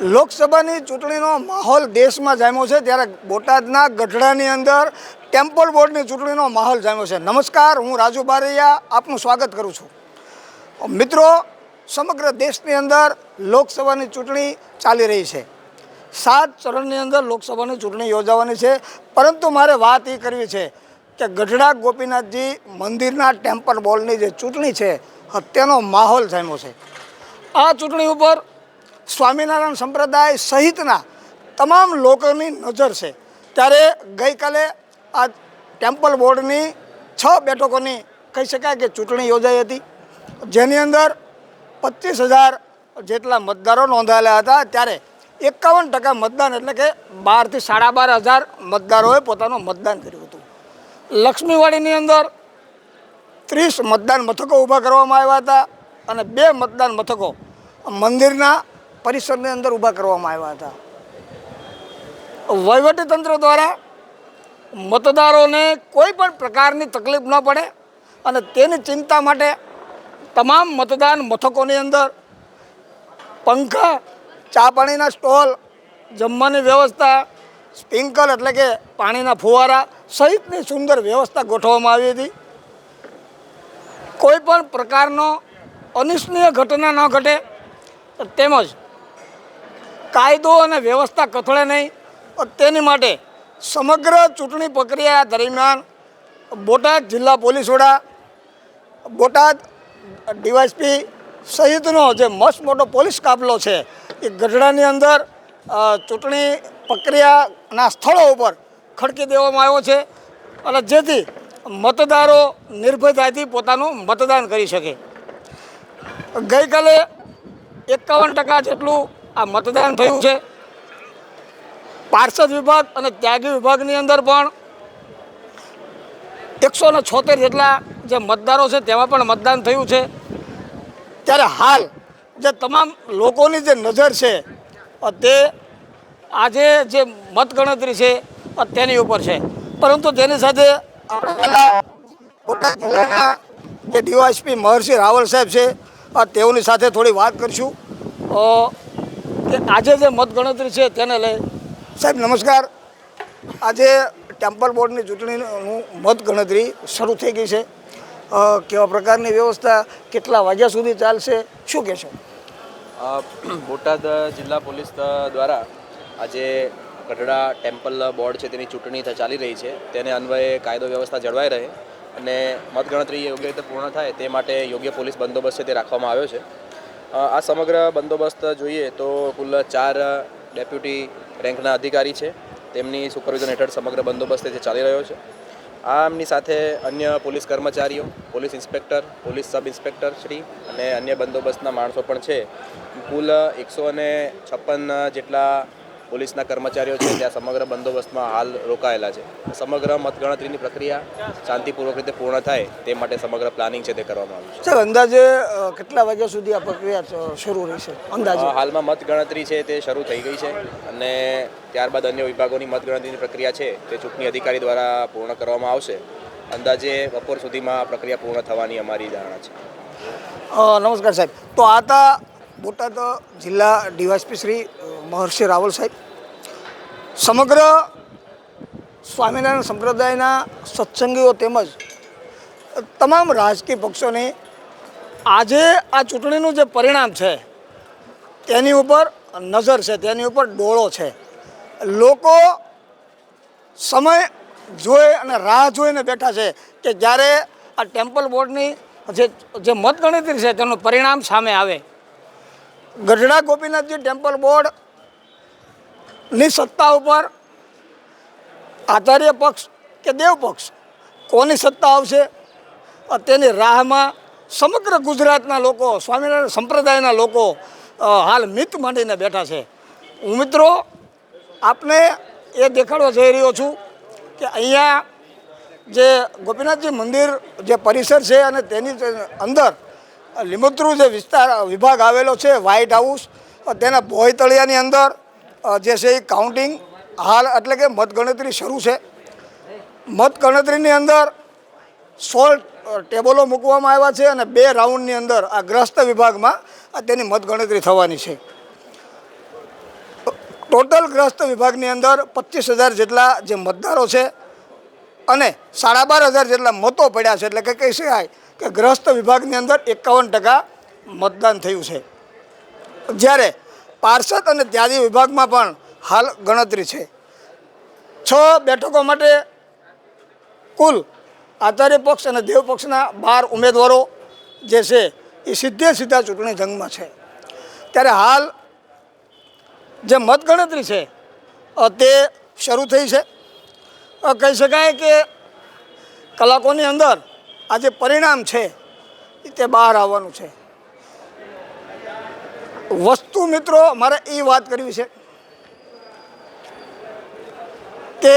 લોકસભાની ચૂંટણીનો માહોલ દેશમાં જામ્યો છે ત્યારે બોટાદના ગઢડાની અંદર ટેમ્પલ બોર્ડની ચૂંટણીનો માહોલ જામ્યો છે. નમસ્કાર, હું રાજુ બારૈયા, આપનું સ્વાગત કરું છું. મિત્રો, સમગ્ર દેશની અંદર લોકસભાની ચૂંટણી ચાલી રહી છે. સાત ચરણની અંદર લોકસભાની ચૂંટણી યોજાવાની છે. પરંતુ મારે વાત એ કરવી છે કે ગઢડા ગોપીનાથજી મંદિરના ટેમ્પલ બોર્ડની જે ચૂંટણી છે, તેનો માહોલ જામ્યો છે. આ ચૂંટણી ઉપર સ્વામિનારાયણ સંપ્રદાય સહિતના તમામ લોકોની નજર છે. ત્યારે ગઈકાલે આ ટેમ્પલ બોર્ડની છ બેઠકોની કહી શકાય કે ચૂંટણી યોજાઈ હતી. જેની અંદર પચીસ હજાર જેટલા મતદારો નોંધાયેલા હતા. ત્યારે એકાવન ટકા મતદાન એટલે કે બારથી સાડા બાર હજાર મતદારોએ પોતાનું મતદાન કર્યું હતું. લક્ષ્મીવાડીની અંદર ત્રીસ મતદાન મથકો ઊભા કરવામાં આવ્યા હતા અને બે મતદાન મથકો મંદિરના પરિસરની અંદર ઊભા કરવામાં આવ્યા હતા. વહીવટી તંત્ર દ્વારા મતદારોને કોઈ પણ પ્રકારની તકલીફ ન પડે અને તેની ચિંતા માટે તમામ મતદાન મથકોની અંદર પંખા ચા પાણીના સ્ટોલ, જમવાની વ્યવસ્થા, સ્પ્રિંકલ એટલે કે પાણીના ફુવારા સહિતની સુંદર વ્યવસ્થા ગોઠવવામાં આવી હતી. કોઈ પણ પ્રકારનો અનિચ્છનીય ઘટના ન ઘટે. તેમજ કાયદો અને વ્યવસ્થા કથળે નહીં તેની માટે સમગ્ર ચૂંટણી પ્રક્રિયા દરમિયાન બોટાદ જિલ્લા પોલીસ વડા, બોટાદ ડીવાયસપી સહિતનો જે મસ્ત મોટો પોલીસ કાફલો છે, એ ગઢડાની અંદર ચૂંટણી પ્રક્રિયાના સ્થળો ઉપર ખડકી દેવામાં આવ્યો છે અને જેથી મતદારો નિર્ભયતાથી પોતાનું મતદાન કરી શકે. ગઈકાલે એકાવન ટકા જેટલું આ મતદાન થયું છે. પાર્ષદ વિભાગ અને ત્યાગી વિભાગની અંદર પણ એકસો ને છોતેર જેટલા જે મતદારો છે તેમાં પણ મતદાન થયું છે. ત્યારે હાલ જે તમામ લોકોની જે નજર છે તે આજે જે મતગણતરી છે તેની ઉપર છે. પરંતુ તેની સાથે જે ડીવાયસપી મહર્ષિ રાવલ સાહેબ છે તેઓની સાથે થોડી વાત કરીશું. કે આજે જે મતગણતરી છે તેને લઈ. સાહેબ નમસ્કાર. આજે ટેમ્પલ બોર્ડની ચૂંટણીનું મતગણતરી શરૂ થઈ ગઈ છે. કેવા પ્રકારની વ્યવસ્થા કેટલા વાગ્યા સુધી ચાલશે શું કહેશો? બોટાદ જિલ્લા પોલીસ દ્વારા આજે ગઢડા ટેમ્પલ બોર્ડ છે તેની ચૂંટણી ચાલી રહી છે. તેને અન્વયે કાયદો વ્યવસ્થા જળવાઈ રહે અને મતગણતરી યોગ્ય રીતે પૂર્ણ થાય તે માટે યોગ્ય પોલીસ બંદોબસ્ત છે તે રાખવામાં આવ્યો છે. આ સમગ્ર બંદોબસ્ત જોઈએ તો કુલ ચાર ડેપ્યુટી રેન્કના અધિકારી છે. તેમની સુપરવિઝન હેઠળ સમગ્ર બંદોબસ્ત જે ચાલી રહ્યો છે. આમની સાથે અન્ય પોલીસ કર્મચારીઓ, police inspector, police sub inspector Shri અને અન્ય બંદોબસ્તના માણસો પણ છે. કુલ એકસો અને છપ્પન જેટલા પોલીસના કર્મચારીઓ છે ત્યાં સમગ્ર બંદોબસ્તમાં હાલ રોકાયેલા છે. સમગ્ર મતગણતરીની પ્રક્રિયા શાંતિપૂર્વક રીતે પૂર્ણ થાય તે માટે સમગ્ર પ્લાનિંગ છે તે કરવામાં આવ્યું છે. સર અંદાજે કેટલા વાગ્યા સુધી આ પ્રક્રિયા શરૂ રહેશે? અંદાજે? હાલમાં મતગણતરી છે તે શરૂ થઈ ગઈ છે અને ત્યારબાદ અન્ય વિભાગોની મતગણતરીની પ્રક્રિયા છે તે ચૂંટણી અધિકારી દ્વારા પૂર્ણ કરવામાં આવશે. અંદાજે બપોર સુધીમાં આ પ્રક્રિયા પૂર્ણ થવાની અમારી ધારણા છે. નમસ્કાર સાહેબ. તો આ બોટાદ જિલ્લા ડીવાયસપી શ્રી મહર્ષિ રાવલ સાહેબ. સમગ્ર સ્વામિનારાયણ સંપ્રદાયના સત્સંગીઓ તેમજ તમામ રાજકીય પક્ષોની આજે આ ચૂંટણીનું જે પરિણામ છે, તેની ઉપર નજર છે, તેની ઉપર ડોળો છે. લોકો સમય જોઈ અને રાહ જોઈને બેઠા છે કે જ્યારે આ ટેમ્પલ બોર્ડની જે જે મતગણતરી છે, તેનું પરિણામ સામે આવે. ગઢડા ગોપીનાથજી ટેમ્પલ બોર્ડની સત્તા ઉપર આચાર્ય પક્ષ કે દેવ પક્ષ કોની સત્તા આવશે? તેની રાહમાં સમગ્ર ગુજરાતના લોકો, સ્વામિનારાયણ સંપ્રદાયના લોકો હાલ મિત માંડીને બેઠા છે. હું મિત્રો, આપને એ દેખાડવા જઈ રહ્યો છું કે અહીંયા જે ગોપીનાથજી મંદિર જે પરિસર છે અને તેની અંદર લીંબોત્રું જે વિસ્તાર, વિભાગ આવેલો છે વ્હાઇટ હાઉસ તેના બોયતળિયાની અંદર જે છે એ કાઉન્ટિંગ હાલ એટલે કે મતગણતરી શરૂ છે. મતગણતરીની અંદર સોળ ટેબલો મૂકવામાં આવ્યા છે અને બે રાઉન્ડની અંદર આ ગ્રસ્ત વિભાગમાં તેની મતગણતરી થવાની છે. ટોટલ ગ્રસ્ત વિભાગની અંદર પચીસ હજાર જેટલા જે મતદારો છે અને સાડા બાર હજાર જેટલા મતો પડ્યા છે, એટલે કે કહી શકાય. કે ગ્રસ્ત વિભાગની અંદર એકાવન ટકા મતદાન થયું છે. જ્યારે પાર્ષદ અને ત્યાદી વિભાગમાં પણ હાલ ગણતરી છે. છ બેઠકો માટે કુલ આચાર્ય પક્ષ અને દેવ પક્ષના બાર ઉમેદવારો જે છે એ સીધે સીધા ચૂંટણી જંગમાં છે. ત્યારે હાલ જે મતગણતરી છે તે શરૂ થઈ છે. કહી શકાય કે કલાકોની અંદર આ જે પરિણામ છે, એ તે બહાર આવવાનું છે. વસ્તુ મિત્રો, મારે એ વાત કરવી છે કે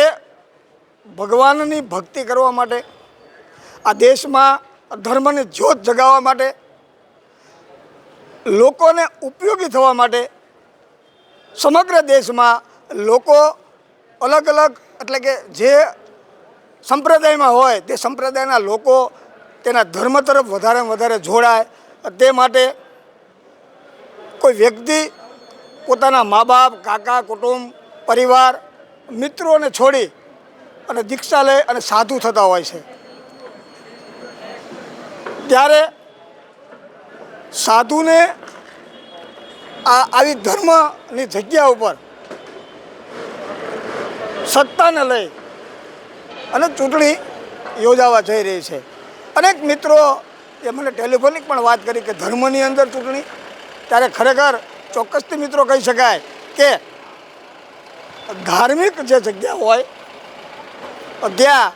ભગવાનની ભક્તિ કરવા માટે, આ દેશમાં ધર્મની જ્યોત જગાવવા માટે, લોકોને ઉપયોગી થવા માટે, સમગ્ર દેશમાં લોકો અલગ અલગ એટલે કે જે સંપ્રદાયમાં હોય, તે સંપ્રદાયના લોકો તેના ધર્મ તરફ વધારે વધારે જોડાય તે માટે કોઈ વ્યક્તિ પોતાના મા બાપ કાકા, કુટુંબ, પરિવાર, મિત્રોને છોડી અને દીક્ષા લે અને સાધુ થતા હોય છે. ત્યારે સાધુને આ આવી ધર્મની જગ્યા ઉપર સત્તાને લઈ અને ચૂંટણી યોજાવા જઈ રહી છે. અનેક મિત્રો એ મને ટેલિફોનિક પણ વાત કરી કે ધર્મની અંદર ચૂંટણી, ત્યારે ખરેખર ચોક્કસથી મિત્રો કહી શકાય કે ધાર્મિક જે જગ્યા હોય ત્યાં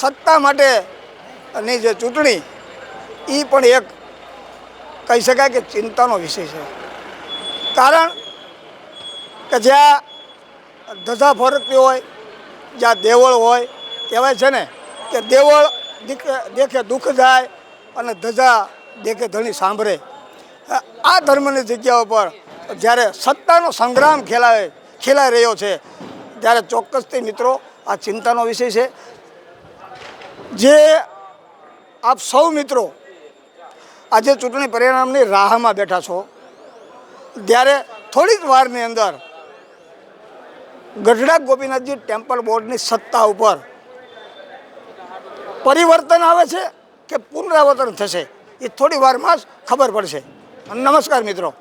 સત્તા માટેની જે ચૂંટણી એ પણ એક કહી શકાય કે ચિંતાનો વિષય છે. કારણ કે જ્યાં ધજા ફરકતી હોય જ્યાં દેવળ હોય, કહેવાય છે ને કે દેવળ દેખે દુઃખ જાય અને ધજા દેખે ધણી સાંભળે. આ ધર્મની જગ્યા ઉપર જ્યારે સત્તાનો સંગ્રામ ખેલાય ખેલાઈ રહ્યો છે, ત્યારે ચોક્કસથી મિત્રો આ ચિંતાનો વિષય છે. જે આપ સૌ મિત્રો આજે ચૂંટણી પરિણામની રાહમાં બેઠા છો, ત્યારે થોડીક વારની અંદર ગઢડા ગોપીનાથજી ટેમ્પલ બોર્ડની સત્તા ઉપર પરિવર્તન આવે છે કે પુનરાવર્તન થશે એ થોડી વારમાં જ ખબર પડશે. નમસ્કાર મિત્રો.